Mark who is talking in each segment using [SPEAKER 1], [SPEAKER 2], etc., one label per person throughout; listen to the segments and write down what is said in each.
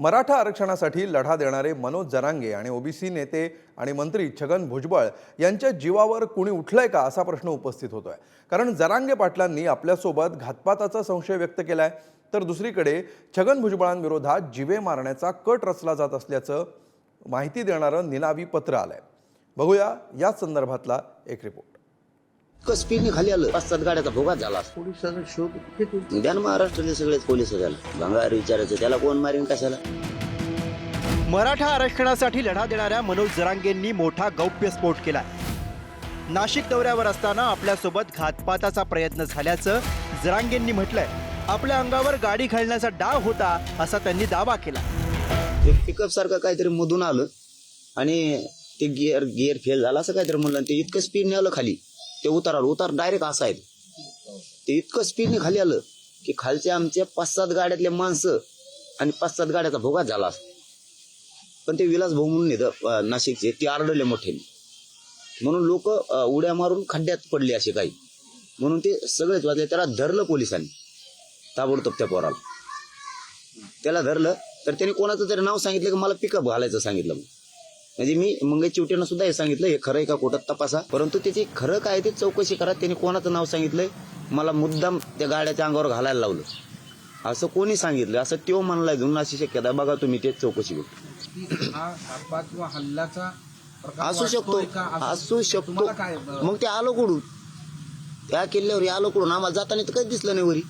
[SPEAKER 1] मराठा आरक्षणासाठी लढा देणारे मनोज जरांगे आणि ओबीसी नेते आणि मंत्री छगन भुजबळ यांच्या जीवावर कुणी उठलंय का असा प्रश्न उपस्थित होतोय. कारण जरांगे पाटलांनी आपल्यासोबत घातपाताचा संशय व्यक्त केलाय. तर दुसरीकडे छगन भुजबळांविरोधात जिवे मारण्याचा कट रचला जात असल्याचं माहिती देणारं निनावी पत्र आलंय. बघूया याच संदर्भातला एक रिपोर्ट
[SPEAKER 2] स्पीडने खाली आलं. पाच सात गाड्याचा भोगात झाला.
[SPEAKER 3] पोलिसाचा शोध घेतो
[SPEAKER 2] महाराष्ट्रातले सगळेच पोलीस त्याला भंगार विचारायचं त्याला कोण मारीन कशाला?
[SPEAKER 4] मराठा आरक्षणासाठी लढा देणाऱ्या मनोज जरांगेंनी मोठा गौप्यस्फोट केला नाशिक दौऱ्यावर असताना आपल्यासोबत घातपाताचा प्रयत्न झाल्याचं जरांगेंनी म्हटलंय. आपल्या अंगावर गाडी घालण्याचा डाव होता असा त्यांनी दावा केला.
[SPEAKER 2] पिकअप सारखं काहीतरी मधून आलं आणि ते गिअर गिअर फेल झाला असं काहीतरी म्हणलं ते इतकं स्पीडने आलं खाली. ते उतारावर उतार डायरेक्ट असा आहे. ते इतकं स्पीडने खाली आलं की खालच्या आमच्या पाच सात गाड्यातले माणसं आणि पाच सात गाड्याचा भोगात झाला पण ते विलास भाऊ म्हणून नाशिकचे ते आरडले मोठे म्हणून लोक उड्या मारून खड्ड्यात पडले असे काही. म्हणून ते सगळेच वाचले त्याला धरलं पोलिसांनी ताबडतोब त्या पोराला. त्याला धरलं तर त्याने कोणाचं तरी नाव सांगितलं की मला पिकअप घालायचं सांगितलं मग. म्हणजे मी मंगई चिवटेनं सुद्धा हे सांगितलं हे खरं आहे का खोटं तपासा. परंतु त्याची खरं काय ते चौकशी करा. त्याने कोणाचं नाव सांगितलंय? मला मुद्दाम त्या गाड्याच्या अंगावर घालायला लावलं. असं कोणी सांगितलं? असं त्यो म्हणलाय जुन अशी शक्यता. बघा तुम्ही ते चौकशी करू
[SPEAKER 3] अपघात किंवा हल्ल्याचा प्रकार
[SPEAKER 2] असू शकतो? असू शकतो. मग ते आलो कुठून? त्या किल्ल्यावर आलो कुठून? आम्हाला जाताना तर काहीच दिसलं नाही वरी.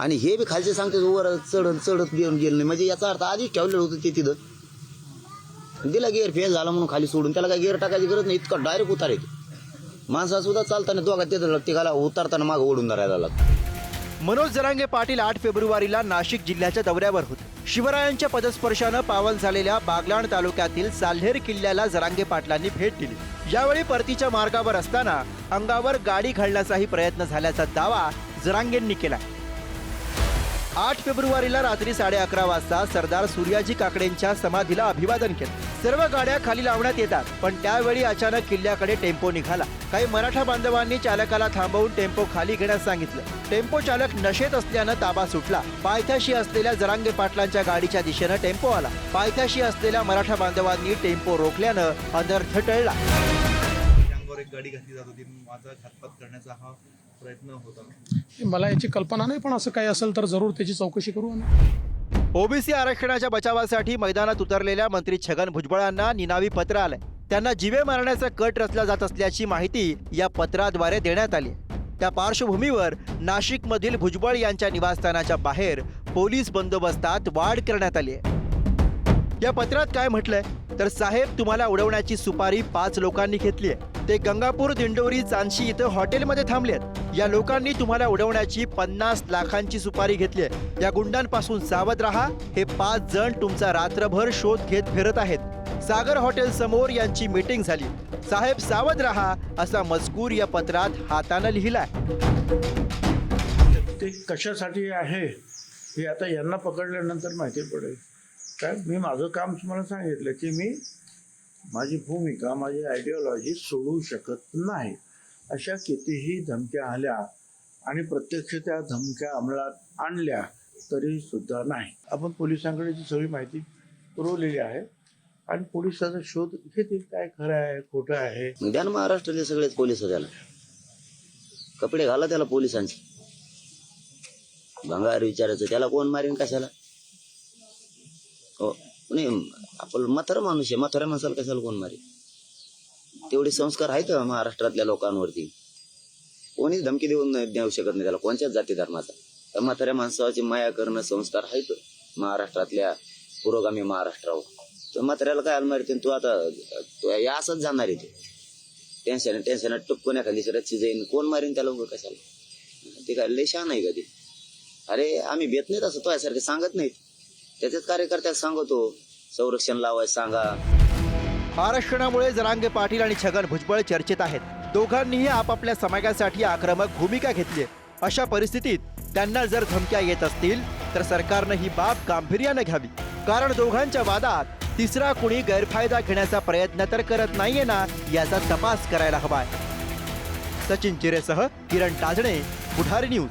[SPEAKER 2] आणि हे बी खालचे सांगते वर चढत चढत घेऊन गेलं नाही. म्हणजे याचा अर्थ आधीच ठेवलेलं होतं ते तिथं. दिला गिअर फेल झाला म्हणून खाली सोडून त्याला काय गिअर टाकायची गरज नाही इतका डायरेक्ट उतार येतो. माणसा सुद्धा चालताना दोघा तिथं तिघाला उतारताना मागं ओढून धरायला लागतो.
[SPEAKER 4] मनोज जरांगे पाटील आठ फेब्रुवारीला नाशिक जिल्ह्याच्या दौऱ्यावर होते. शिवरायांच्या पदस्पर्शानं पावन झालेल्या बागलाण तालुक्यातील साल्हेर किल्ल्याला जरांगे पाटलांनी भेट दिली. यावेळी परतीच्या मार्गावर असताना अंगावर गाडी घालण्याचाही प्रयत्न झाल्याचा दावा जरांगेंनी केला आठ फेब्रुवारीला रात्री साडे अकरा वाजता सरदार सूर्याजी काकडेंच्या समाधीला अभिवादन केलं. सर्व गाड्या खाली लावण्यात येतात पण त्यावेळी अचानक किल्ल्याकडे टेम्पो निघाला. काही मराठा बांधवांनी चालकाला थांबवून टेम्पो खाली घेण्यास सांगितलं. टेम्पो चालक नशेत असल्यानं ताबा सुटला. पायथ्याशी असलेल्या जरांगे पाटलांच्या गाडीच्या दिशेनं टेम्पो आला. पायथ्याशी असलेल्या मराठा बांधवांनी टेम्पो रोखल्यानं अनर्थ टळला
[SPEAKER 5] एक गाडी घातली जात होती. माझा घातपात करण्याचा हा प्रयत्न होता
[SPEAKER 6] मला याची कल्पना नाही पण असं काही असेल तर जरूर त्याची चौकशी करू आम्ही.
[SPEAKER 4] ओबीसी आरक्षणाच्या बचावासाठी मैदानात उतरलेल्या मंत्री छगन भुजबळांना निनावी पत्र आलंय. त्यांना जिवे मारण्याचा कट रचला जात असल्याची माहिती या पत्राद्वारे देण्यात आली. त्या पार्श्वभूमीवर नाशिकमधील भुजबळ यांच्या निवासस्थानाच्या बाहेर पोलीस बंदोबस्तात वाढ करण्यात आली आहे. या पत्रात काय म्हटलंय? तर साहेब तुम्हाला उडवण्याची सुपारी पाच लोकांनी घेतली आहे. ते गंगापूर दिंडोरी चांशी इथं हॉटेलमध्ये थांबलेत. या लोकांनी तुम्हाला उडवण्याची पन्नास लाखांची सुपारी घेतली आहे. या गुंडांपासून सावध राहा. हे पाच जण तुमचा रात्रभर शोध घेत फिरत आहेत. सागर हॉटेल समोर यांची मीटिंग झाली. साहेब सावध राहा असा मजकूर या पत्रात हातानं लिहिलाय.
[SPEAKER 6] ते कशासाठी आहे हे आता यांना पकडल्यानंतर माहिती पडेल. काय मी माझं काम तुम्हाला सांगितलं की मी माझी भूमिका माझी आयडिओलॉजी सोडू शकत नाही. अशा कितीही धमक्या आल्या आणि प्रत्यक्ष त्या धमक्या अंमलात आणल्या तरी सुद्धा नाही. आपण पोलिसांकडे जी सगळी माहिती पुरवलेली आहे आणि पोलिसाचा शोध घेतील काय खरं आहे खोटं आहे.
[SPEAKER 2] द्या ना महाराष्ट्रातले सगळेच पोलीस त्याला. कपडे घाला त्याला पोलिसांचे. भंगार विचारायचं त्याला कोण मारीन कशाला? हो नाही आपण म्हातारा माणूस आहे म्हाताऱ्या माणसाला कशाला कोण मारेल तेवढे संस्कार आहेत महाराष्ट्रातल्या लोकांवरती? कोणीच धमकी देऊन नाही- देऊ शकत नाही त्याला. कोणत्याच जाती धर्माचा? तर म्हाताऱ्या माणसाची माया करणं संस्कार आहेत महाराष्ट्रातल्या पुरोगामी महाराष्ट्रावर. तर म्हाताऱ्याला काय मारते तू आता तू या असंच जाणार आहे ते. टेन्शन टेन्शन टपकून एखादी रच्ची जाईन कोण मारीन त्याला उभं कशाला? ते काय लय शान आहे कधी अरे आम्ही भेट नाहीत असं तो यासारखे सांगत नाहीत. त्याच्याच कार्यकर्त्याला सांगतो संरक्षण लावाय सांगा.
[SPEAKER 4] आरक्षणामुळे जरांगे पाटील आणि छगन भुजबळ चर्चेत आहेत. दोघांनीही आपापल्या समाजासाठी आक्रमक भूमिका घेतली अशा परिस्थितीत त्यांना जर धमक्या येत असतील तर सरकारनं ही बाब गांभीर्यानं घ्यावी. कारण दोघांच्या वादात तिसरा कुणी गैरफायदा घेण्याचा प्रयत्न तर करत नाहीये ना याचा तपास करायला हवाय. सचिन चिरेसह किरण टाजणे पुढारी न्यूज.